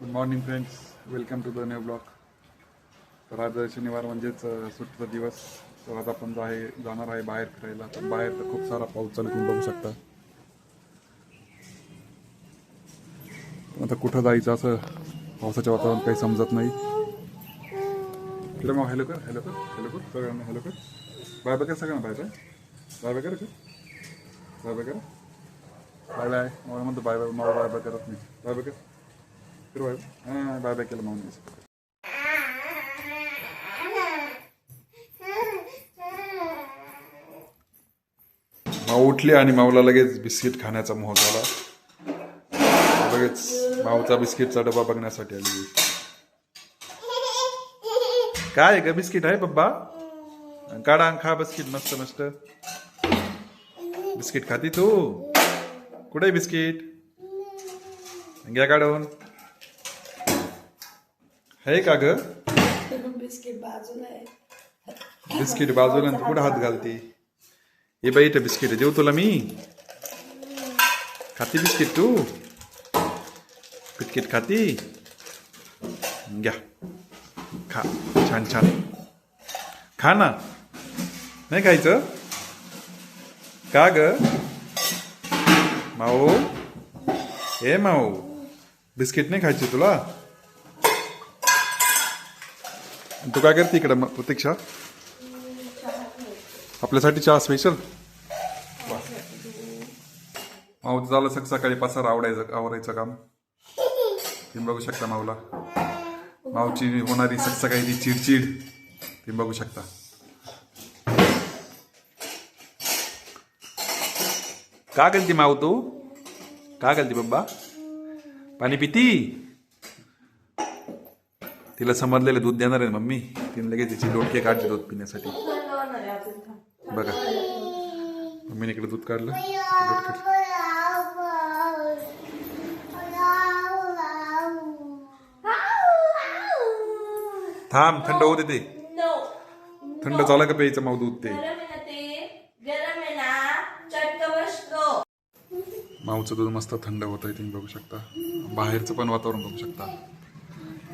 Good morning friends welcome to the new block तर आज शनिवार म्हणजेच सुट्टीचा दिवस तर आज आपण जो आहे जाणार आहे बाहेर फिरायला तर बाहेर तर खूप सारा पाऊस चालू तुम्ही बघू शकता आता कुठं जायचं असं पावसाच्या वातावरण काही समजत नाही इकडे मग हॅलो कर हॅलो कर हॅलो कर सगळ्यांना हॅलो कर बाय बाय कर सगळ्यांना बाय बाय बाय बाय कर कर बाय बाय कर बाय बाय मला म्हणतो बाय बाय मला बाय बाय करत नाही बाय बाय कर बाय बाय बाय केलं म्हणून माऊ उठली आणि माऊला लगेच बिस्किट खाण्याचा मोह झाला. लगेच माऊचा बिस्किटचा डबा बघण्यासाठी आली काय का बिस्किट आहे बब्बा काढा खा बिस्किट मस्त मस्त. बिस्किट खाती तू? कुठे बिस्किट? घ्या काढून. आहे का ग? बिस्किट बाजूला आहे बिस्किट बाजूला तू कुठं हात घालते? हे बाई इथं बिस्किट देऊ तुला मी. खाती बिस्किट तू? बिस्किट खाती? घ्या. खा. छान छान. खा ना. नाही खायचं? का ग? माऊ ए माऊ बिस्किट नाही खायची तुला? तू काय करते इकडं मग प्रतीक्षा? आपल्यासाठी चहा स्पेशल माऊ झालं सक सकाळी पासार आवडायचं आवरायचं काम. तुम्ही बघू शकता माऊला. माऊची होणारी सक सकाळी ती चिडचिड. तुम्ही बघू शकता. का गलती माऊ तू? का गलती बाबा पाणी पिती? तिला समजलेलं दूध देणार आहे मम्मी? तिने लगेच तिची डोटके काढले दूध पिण्यासाठी. बघा. मम्मीने इकडे दूध काढलं. दूध काढलं. थांब थंड होते ते. थंड झालं का प्यायचं माऊ दूध ते? माऊचं दूध मस्त थंड होत आहे तुम्ही बघू शकता. बाहेरचं पण वातावरण बघू शकता.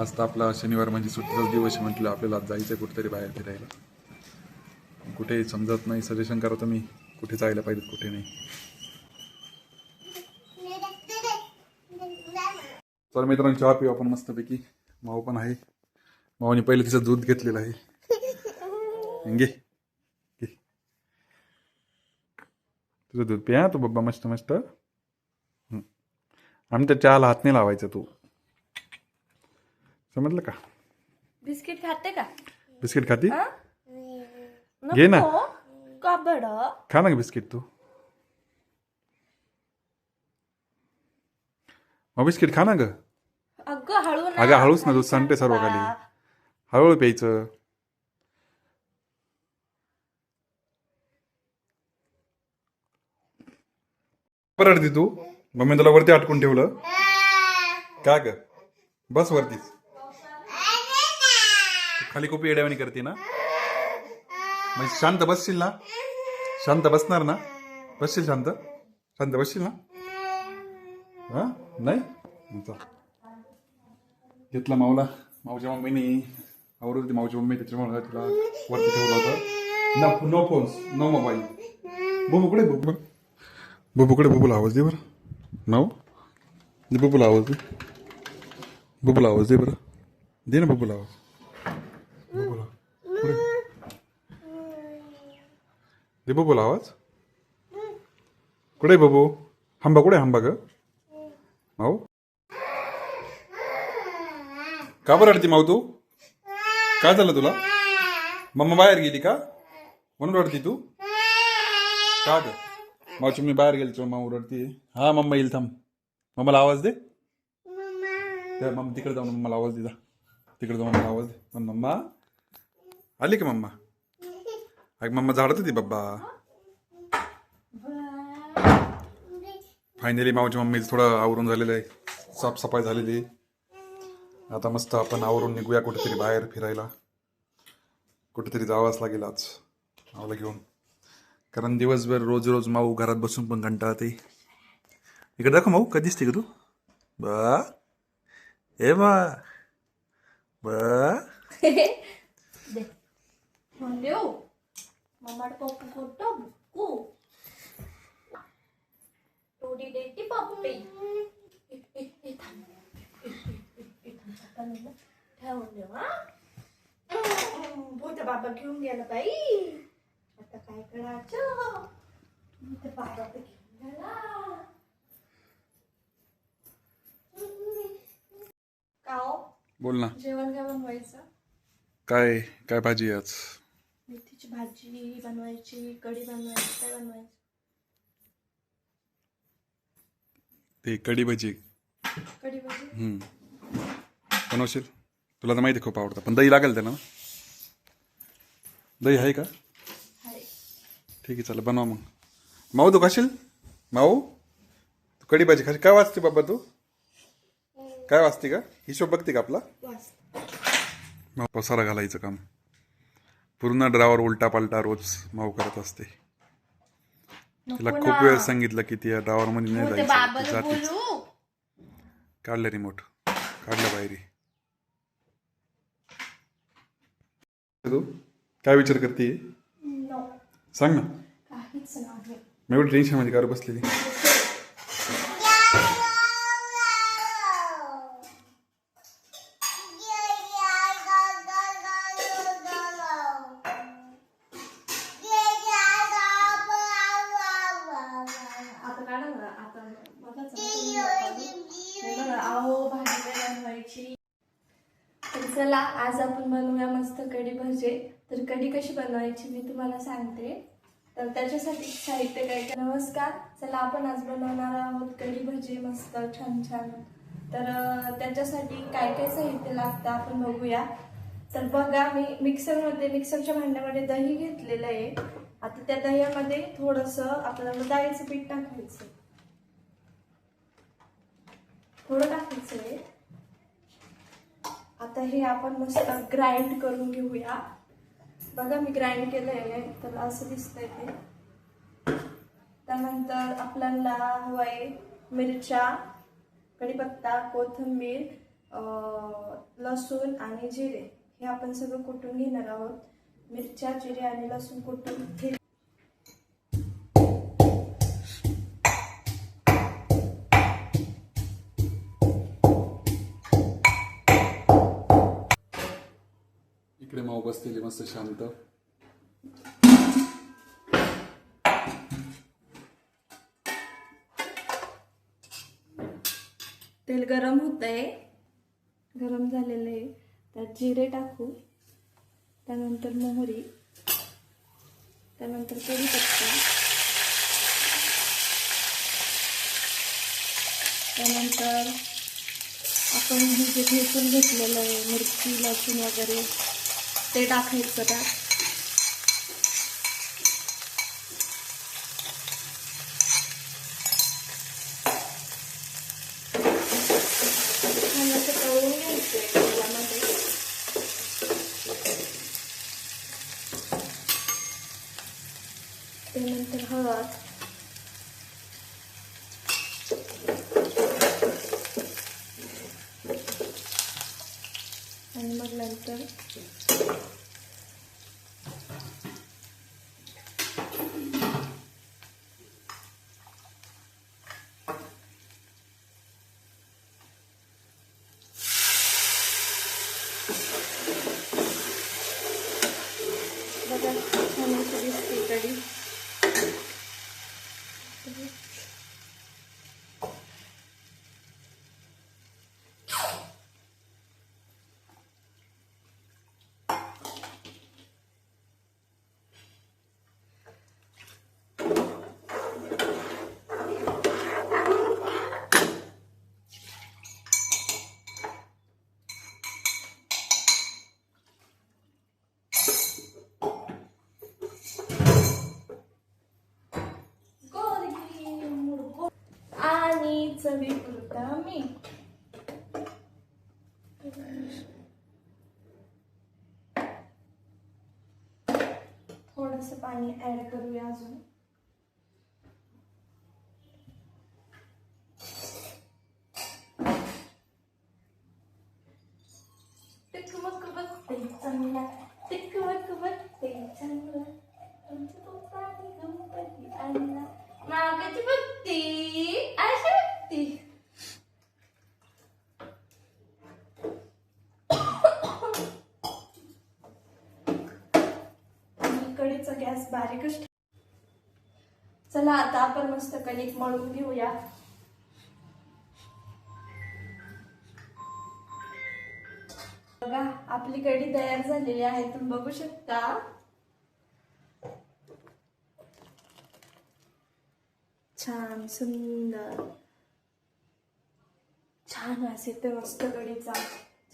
आज तर आपला शनिवार म्हणजे सुट्टीचाच दिवस म्हटलं आपल्याला जायचं आहे कुठेतरी बाहेर फिरायला. कुठे समजत नाही सजेशन करा तुम्ही कुठे जायला पाहिजेत कुठे नाही. तर मित्रांनो चहा पिऊ आपण मस्तपैकी. माऊ पण आहे. माऊने पहिले तिचं दूध घेतलेलं आहे. घे घे. तुझं दूध पिया तू बाबा मस्त मस्त. आम्ही त्या चहाला हात नाही लावायचं तू. समजलं का? बिस्किट खाते का? बिस्किट खाती? हा? घे ना. नको. का खा ना ग बिस्किट तू. मग बिस्किट खा ना ग. अगं हळू ना. अगं हळूच ना दूध सांडते सर्व खाली. हळूहळू प्यायचं. बरं रडती तू. मम्मी तुला वरती अटकून ठेवलं. का ग? बस वरतीच. तू खाली खूप येड्यावानी करते ना? मग शांत बसशील ना? शांत बसणार ना? बसशील शांत? शांत बसशील ना? हा? नाही? घेतला माऊला. माऊच्या मम्मीने. आवडत होती माऊची मम्मी त्याच्यामुळे तिला वरती ठेवलं होतं. No no phones no mobile बुबुकडे बुबु? बुबुकडे बुबुला आवाज दे बरं. नाव? दे बुबुला आवाज दे. बुबुला आवाज दे बरं. दे ना बुबुला आवाज बुबुला कुठे दे बोला आवाज कुठे आहे बबू? हंबा कुठे हंबा ग. माऊ. का बरं रडती माऊ तू? काय झालं तुला? मम्मा बाहेर गेली का? म्हणून रडती तू? का ग? मावची मी बाहेर गेली तेव्हा माऊ रडती हा मम्मा येईल थांब. मम्माला आवाज दे. मम्मा तिकडे जाऊन मम्माला आवाज दे तिकडे जाऊन मला आवाज दे. मम्मा. आली का मम्मा? अग मम्मा झाडत होती बाबा. फायनली माऊच्या मम्मीचं थोडं आवरून झालेलं आहे. साफसफाई झालेली आता मस्त आपण आवरून निघूया कुठेतरी बाहेर फिरायला. कुठेतरी जावंच लागेल आज मावला घेऊन. कारण दिवसभर रोज रोज माऊ घरात बसून पण कंटाळते. इकडे दाखव माऊ कधीच दिसते का तू? बा. ए बा. ब. ए, ए, थांब. पप्पांना ठेवून देऊ हा? भूत बाबा घेऊन गेला बाई. आता काय करायचं? भूत बाबा घेऊन गेला. काओ बोल ना. जेवण काय बनवायचं काय काय भाजी आज? मेथीची भाजी बनवायची कढी बनवायची काय बनवायचं? ते कढी भजी. कढी भाजी? हम्म. बनवशील? तुला तर माहिती आहे खूप आवडतं. पण दही लागेल त्याला ना? दही आहे का? हाय ठीक आहे चला बनवा मग. माऊ तू खाशील? माऊ? तू कढी भाजी खाशील? काय वाचते बाबा तू? काय वाचते का? हिशोब बघते का आपला? वास मग पसारा घालायचं काम. पूर्ण ड्रावर उलटा पालटा रोज माऊ करत असते. तिला खूप. वेळ सांगितलं की ती ड्रावर मध्ये नाही जायचं जातेच. काढलं रिमोट काढलं बाहेर तू काय विचार करते सांग ना. मी एवढी टेन्शनमध्ये कार बसलेली. बनवायची मी तुम्हाला सांगते. तर त्याच्यासाठी साहित्य काय काय? नमस्कार. चला आपण आज बनवणार आहोत कढी भजी मस्त छान छान. तर त्याच्यासाठी काय काय साहित्य लागतं आपण बघूया. तर बघा मी मिक्सरमध्ये मिक्सरच्या भांड्यामध्ये दही घेतलेलं आहे. आता त्या दह्यामध्ये थोडंसं आपल्याला डाळीचं पीठ टाकायचं. थोडं टाकायचं आहे. आता हे आपण मस्त ग्राइंड करून घेऊया. बघा मी ग्राइंड केलं आहे तर असं दिसतंय ते. त्यानंतर आपल्याला वय मिरच्या कढीपत्ता कोथिंबीर लसूण आणि जिरे. हे आपण सगळं कुटून घेणार आहोत? मिरच्या जिरे आणि लसूण कुटून हे इकडे माऊ बसलेली मस्त शांत. तेल गरम होत आहे गरम झालेलं आहे. त्यात जिरे टाकू. त्यानंतर मोहरी. त्यानंतर कढीपत्ता. त्यानंतर आपण हे जे ठेचून घेतलेलं आहे मिरची लसूण वगैरे ते टाकायचं त्यात छान असं तळून घ्यायचं आहे तेलामध्ये त्यानंतर हळद आणि मग नंतर बघा छान अशी दिसते कढी गोरगी मुडको आणि चवीपुरता मीठ थोडस पाणी ॲड करूया अजून गॅस बारीकच ठेव. चला आता आपण मस्त कणिक मळून घेऊया. बघा आपली कढी तयार झालेली आहे. तुम्ही बघू शकता. छान सुंदर. छान असे ते मस्त कढीचा.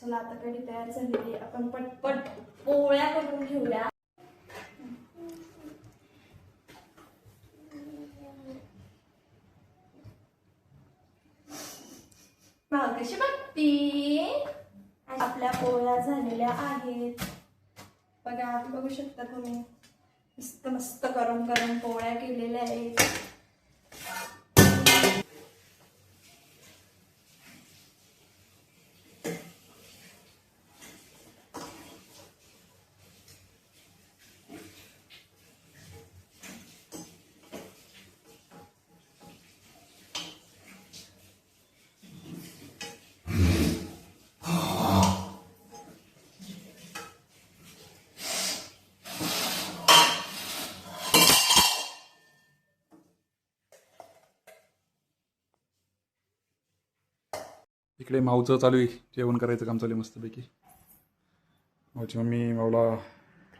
चला आता कढी तयार झालेली आहे. आपण पटपट पोळ्या करून घेऊया. मग कशी बघती? आपल्या पोळ्या झालेल्या आहेत. बघा बघू शकता तुम्ही. मस्त मस्त गरम गरम पोळ्या केलेल्या आहेत. इकडे मावचं चालू आहे. जेवण करायचं काम चालू आहे मस्तपैकी. मावची मम्मी माऊला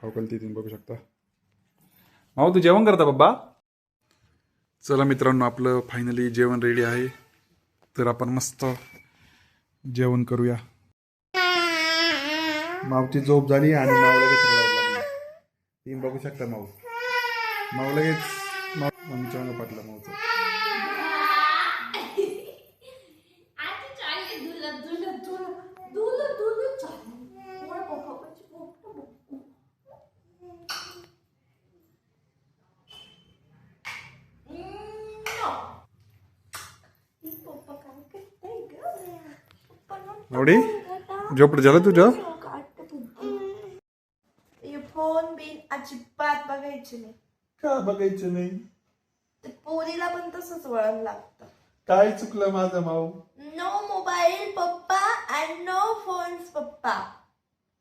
खाऊ कलती तुम्ही बघू शकता. माऊ तू जेवण करता बाबा चला मित्रांनो आपलं फायनली जेवण रेडी आहे. तर आपण मस्त जेवण करूया. मावची झोप झाली आणि माव लगेच रडायला तुम्ही बघू शकता माऊ. माऊ लगेच माऊ मम्मीच्या अंग पाटला माऊचं मावडी झोपड झालं तुझं? फोन बिन अजिबात बघायचे नाही. का बघायचं नाही? ते पोरीला पण तसंच वळण लागतं. काय चुकलं माझं माऊ नो मोबाईल पप्पा अँड नो फोन्स पप्पा.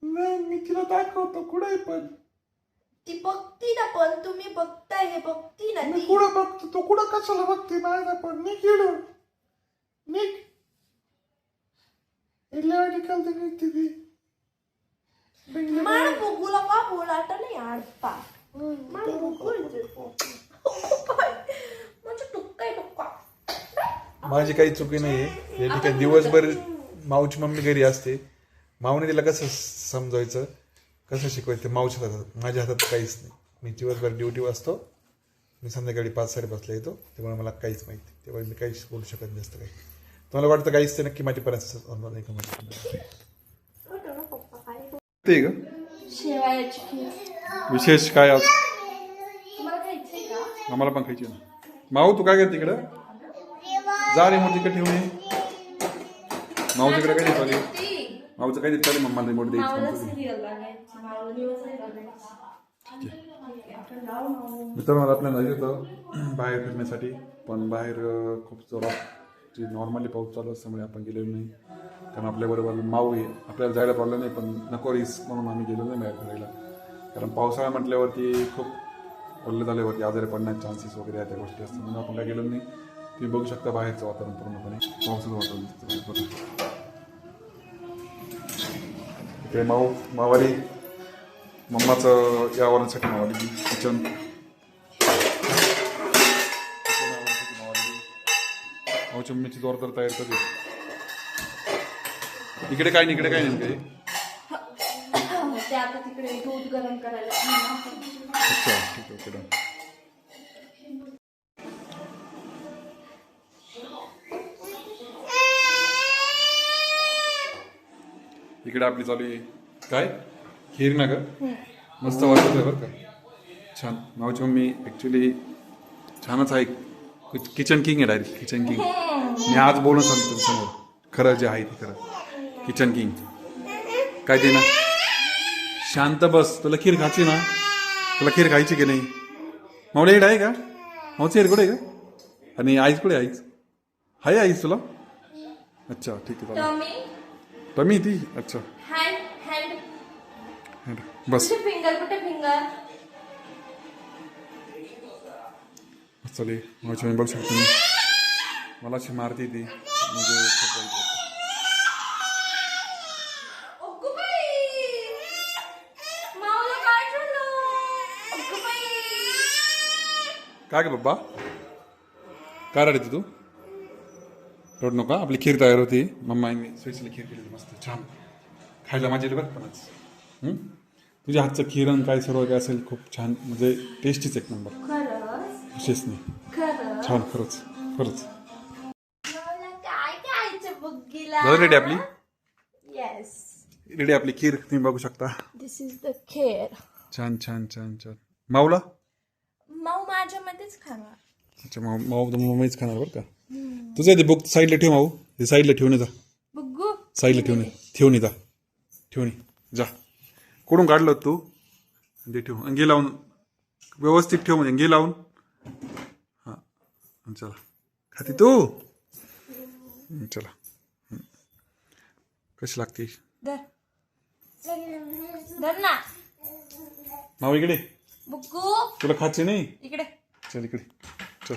नाही मी तिला दाखवतो. कुठे पण? ती बघती ना पण तुम्ही बघताय हे बघती ना मी ती. कुठं बघतो? तू कुठं कशाला बघते? माझा पण. मी केलो निक इलेवडी खालते निघते ती. माण बघूला का बोलाट नाही आडपा. माण बघू म्हणजे टुक्का टुक्का. माझी काही चुकी नाहीये. हे ठीक आहे दिवसभर माऊची मम्मी घरी असते. माऊने तिला कसं समजायचं कसं शिकवायचं माऊच्या हातात माझ्या हातात काहीच नाही. मी दिवसभर ड्युटी असतो मी संध्याकाळी पाच साडेपाचला येतो त्यामुळे मला काहीच माहिती त्यामुळे मी काहीच बोलू शकत नाही जास्त काही. तुम्हाला वाटतं काहीच ते नक्की माझ्यापर्यंत अनुभव नाही का माझ्या ते ग विशेष काय आज? आम्हाला पण खायची ना. माऊ तू काय करते इकडं जा रे मोठी तिकडे ठेवून ये. माऊ तिकडे काय नाही माऊचं काय चालू मम्मा रिमोट द्यायची. मित्रांनो आपल्याला जायचं होतं बाहेर फिरण्यासाठी. पण बाहेर खूप जोरात जे नॉर्मली पाऊस चालू असल्यामुळे आपण गेलेलो नाही. कारण आपल्याबरोबर माऊ आहे. आपल्याला जायला प्रॉब्लेम नाही पण नको रिस्क म्हणून आम्ही गेलो नाही बाहेर फिरायला. कारण पावसाळा म्हटल्यावरती खूप ओल्ले झाल्यावरती आजारी पडण्याचे चान्सेस वगैरे आहे त्या गोष्टी असतात. म्हणून आपण काय गेलो नाही. तुम्ही बघू शकता बाहेरचं वातावरण पूर्णपणे. पावसाचं वातावरण इकडे माऊ मावाली मम्माचं या आवरण्यासाठी मावाली किचन. माऊची मम्मीची जोर तर तयार कधी इकडे काय नाही इकडे काय नाही काही ते आता तिकडे दूध गरम करायला ठेवलं. अच्छा ठीक आहे ओके इकडे आपली चालू आहे. काय? खीर ना ग मस्त वाटत आहे बरं का? छान. माझी मम्मी ॲक्च्युली छानच आहे. किचन किंग आहे डायरेक्ट किचन किंग मी आज बोलून सांगतो तुमच्यासमोर खरं जे आहे ते खरं. किचन किंग काय ते ना? शांत बस. तुला खीर खायची ना? तुला खीर खायची की नाही? मावळे आहे का? मावची हेड कुठे आहे का? आणि आईच कुठे आईज आईच आहे आईच तुला? अच्छा ठीक आहे टमी ती? अच्छा. Hand hand head. बस. फिंगर कुठे फिंगर चालू माझ्या मी बघू शकतो तुम्ही. मला अशी मारते ती. म्हणजे. काय ग बाबा? काय रडते तू? रड नका. आपली खीर तयार होती. मम्माने स्पेशली खीर केली होती मस्त छान. खायला माझी बरं पण आज हं? तुझ्या हातचं खीर आणि काय सर्व काय असेल खूप छान म्हणजे टेस्टीच एक नंबर विशेष नाही. छान खरंच खरंच. झालं रेडी आपली? येस रेडी आपली खीर तुम्ही बघू शकता. दिस इज द खेर छान छान छान छान. माऊला? मऊ माझ्यामध्येच खाणार. अच्छा माऊ माऊ तर मम्मीच खाणार बरं का? तुझं ते बुक साईडला ठेव माऊ. ते साईडला ठेवून ये जा. साईडला ठेवून ये. ठेवून ये जा. ठेवून ये. जा. कुठून काढलं होतं तू? ते ठेव. आणि गे लावून. व्यवस्थित ठेव म्हणजे गे लावून. हां. चला. खाती तू? हं, चला. हं. कशी लागते? धर. धर ना. माऊ इकडे. तुला खायचे नाही? इकडे. चल इकडे. चल.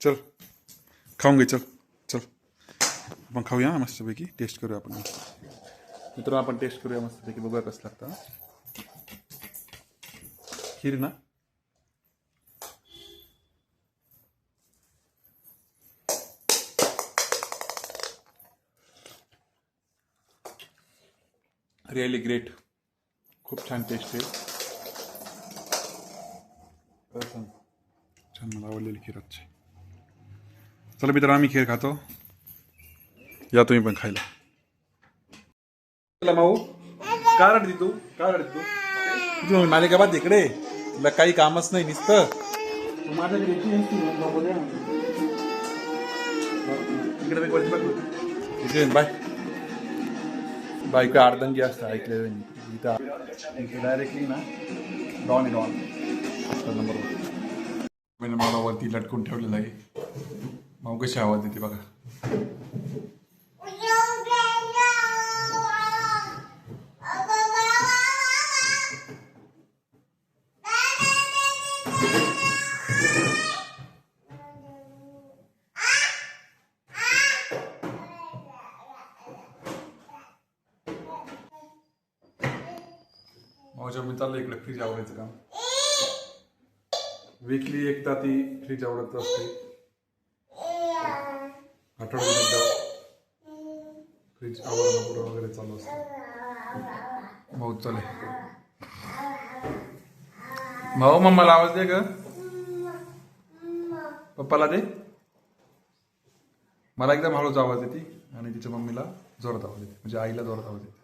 चल. खाऊन घे चल. चल. आपण खाऊया मस्तपैकी. टेस्ट करूया आपण. मित्र आपण टेस्ट करूया मस्तपैकी. बघूया कसं लागतं खीर ना. रिअली ग्रेट खूप छान टेस्ट आहे. छान मला आवडलेली खीर आजची. चला मित्र आम्ही खीर खातो. या तुम्ही पण खायला. चला माऊ. का रडती तू? का रडती तू? तुझी मालिका बाद इकडे. तुला काही कामच नाही नुसतं. तू माझ्याकडे इकडे बाय. बायका अर्धंगी असतं ऐकलेलं नाही इथं डायरेक्टली ना डॉन डॉन नंबर मला वरती लटकून ठेवलेलं आहे. मग कशी आवाज देते बघा. माझ्या मी चाललं इकडे फ्रीज आवडायचं काम. वीकली एकदा ती फ्रीज आवडत असते. आठवड्यात एकदा फ्रीज आवडणं पुढं वगैरे चालू असतं. भाऊ चालेल भाऊ मम्माला आवाज दे ग. पप्पाला दे. मला एकदम हळूच आवाज येते आणि तिच्या मम्मीला जोरात आवाज येते. म्हणजे आईला जोरात आवाज येते.